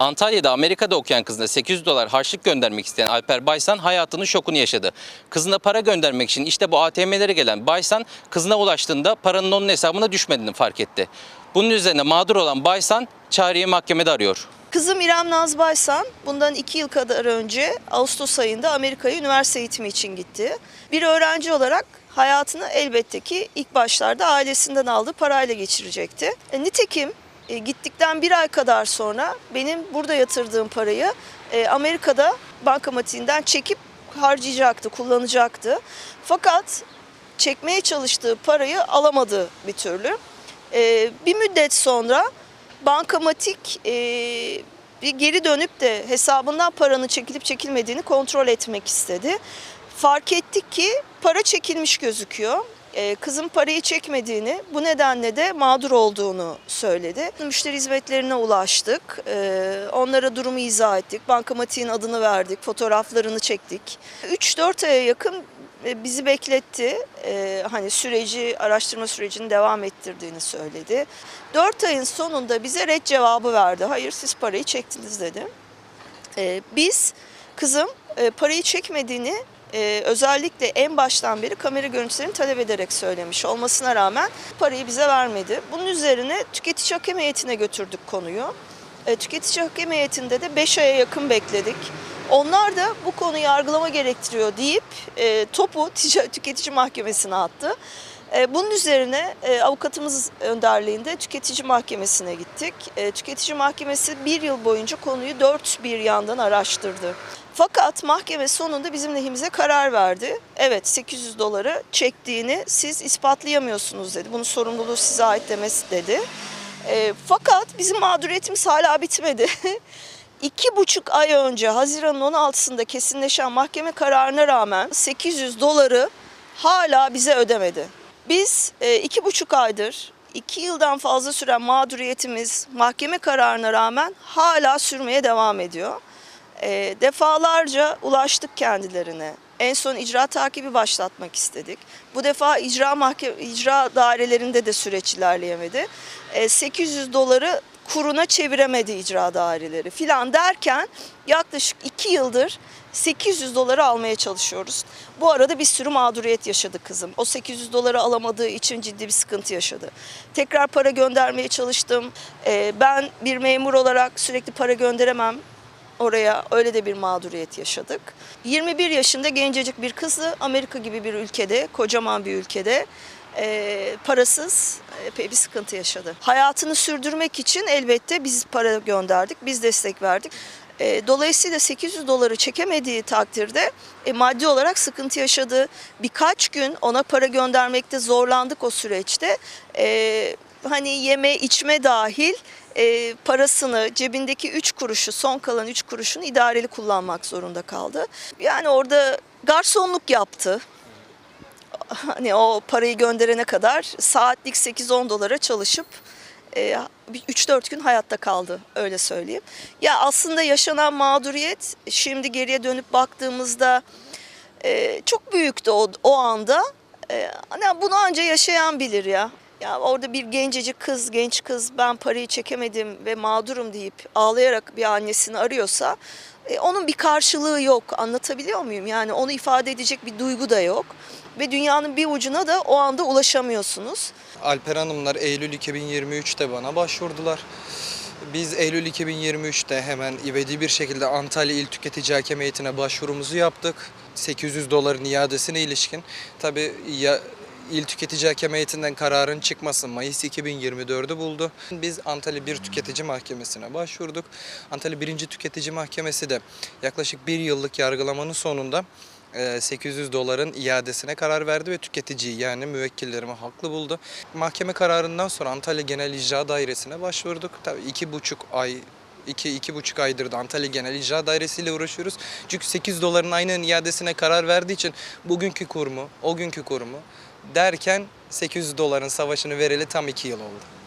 Antalya'da Amerika'da okuyan kızına 800 dolar harçlık göndermek isteyen Alper Baysan hayatının şokunu yaşadı. Kızına para göndermek için işte bu ATM'lere gelen Baysan kızına ulaştığında paranın onun hesabına düşmediğini fark etti. Bunun üzerine mağdur olan Baysan çağrıyı mahkemede arıyor. Kızım İrem Naz Baysan bundan iki yıl kadar önce Ağustos ayında Amerika'ya üniversite eğitimi için gitti. Bir öğrenci olarak hayatını elbette ki ilk başlarda ailesinden aldığı parayla geçirecekti. E, nitekim e, gittikten bir ay kadar sonra benim burada yatırdığım parayı e, Amerika'da bankamatiğinden çekip harcayacaktı, kullanacaktı. Fakat çekmeye çalıştığı parayı alamadı bir türlü. E, bir müddet sonra bankamatik bir geri dönüp de hesabından paranın çekilip çekilmediğini kontrol etmek istedi. Fark ettik ki para çekilmiş gözüküyor. E, kızım parayı çekmediğini, bu nedenle de mağdur olduğunu söyledi. Müşteri hizmetlerine ulaştık. E, onlara durumu izah ettik. Bankamatiğin adını verdik, fotoğraflarını çektik. 3-4 aya yakın e, bizi bekletti. Hani süreci, araştırma sürecini devam ettirdiğini söyledi. 4 ayın sonunda bize red cevabı verdi. Hayır siz parayı çektiniz dedi. Biz kızım parayı çekmediğini e, özellikle en baştan beri kamera görüntülerini talep ederek söylemiş olmasına rağmen parayı bize vermedi. Bunun üzerine tüketici hakem heyetine götürdük konuyu. E, tüketici hakem heyetinde de 5 aya yakın bekledik. Onlar da bu konu yargılama gerektiriyor deyip e, topu tüketici mahkemesine attı. E, bunun üzerine e, avukatımız önderliğinde tüketici mahkemesine gittik. E, tüketici mahkemesi bir yıl boyunca konuyu dört bir yandan araştırdı. Fakat mahkeme sonunda bizim lehimize karar verdi. Evet 800 doları çektiğini siz ispatlayamıyorsunuz dedi. Bunun sorumluluğu size ait demesi dedi. Fakat bizim mağduriyetimiz hala bitmedi. İki buçuk ay önce Haziran'ın 16'sında kesinleşen mahkeme kararına rağmen 800 doları hala bize ödemedi. Biz e, iki buçuk aydır, iki yıldan fazla süren mağduriyetimiz mahkeme kararına rağmen hala sürmeye devam ediyor. E, defalarca ulaştık kendilerine. En son icra takibi başlatmak istedik. Bu defa icra mahkeme icra dairelerinde de süreç ilerleyemedi. E, 800 doları kuruna çeviremedi icra daireleri filan derken yaklaşık 2 yıldır 800 doları almaya çalışıyoruz. Bu arada bir sürü mağduriyet yaşadı kızım. O 800 doları alamadığı için ciddi bir sıkıntı yaşadı. Tekrar para göndermeye çalıştım. Ee, ben bir memur olarak sürekli para gönderemem oraya öyle de bir mağduriyet yaşadık. 21 yaşında gencecik bir kızı Amerika gibi bir ülkede, kocaman bir ülkede e, parasız epey bir sıkıntı yaşadı. Hayatını sürdürmek için elbette biz para gönderdik, biz destek verdik. E, dolayısıyla 800 doları çekemediği takdirde e, maddi olarak sıkıntı yaşadı. Birkaç gün ona para göndermekte zorlandık o süreçte. E, hani yeme içme dahil e, parasını cebindeki 3 kuruşu son kalan 3 kuruşunu idareli kullanmak zorunda kaldı. Yani orada garsonluk yaptı. Hani o parayı gönderene kadar saatlik 8-10 dolara çalışıp e, bir 3-4 gün hayatta kaldı öyle söyleyeyim. Ya aslında yaşanan mağduriyet şimdi geriye dönüp baktığımızda e, çok büyüktü o, o anda. E, hani bunu anca yaşayan bilir ya. Ya orada bir gencecik kız, genç kız ben parayı çekemedim ve mağdurum deyip ağlayarak bir annesini arıyorsa e, onun bir karşılığı yok. Anlatabiliyor muyum? Yani onu ifade edecek bir duygu da yok. Ve dünyanın bir ucuna da o anda ulaşamıyorsunuz. Alper Hanımlar Eylül 2023'te bana başvurdular. Biz Eylül 2023'te hemen ivedi bir şekilde Antalya İl Tüketici Hakem Heyeti'ne başvurumuzu yaptık. 800 doların iadesine ilişkin. Tabii ya İl Tüketici Hakem Heyeti'nden kararın çıkması Mayıs 2024'ü buldu. Biz Antalya 1 Tüketici Mahkemesi'ne başvurduk. Antalya 1. Tüketici Mahkemesi de yaklaşık bir yıllık yargılamanın sonunda e, 800 doların iadesine karar verdi ve tüketiciyi yani müvekkillerimi haklı buldu. Mahkeme kararından sonra Antalya Genel İcra Dairesi'ne başvurduk. Tabii iki buçuk ay iki, iki buçuk aydır da Antalya Genel İcra Dairesi ile uğraşıyoruz. Çünkü 8 doların aynen iadesine karar verdiği için bugünkü kurumu, o günkü kurumu derken 800 doların savaşını vereli tam 2 yıl oldu.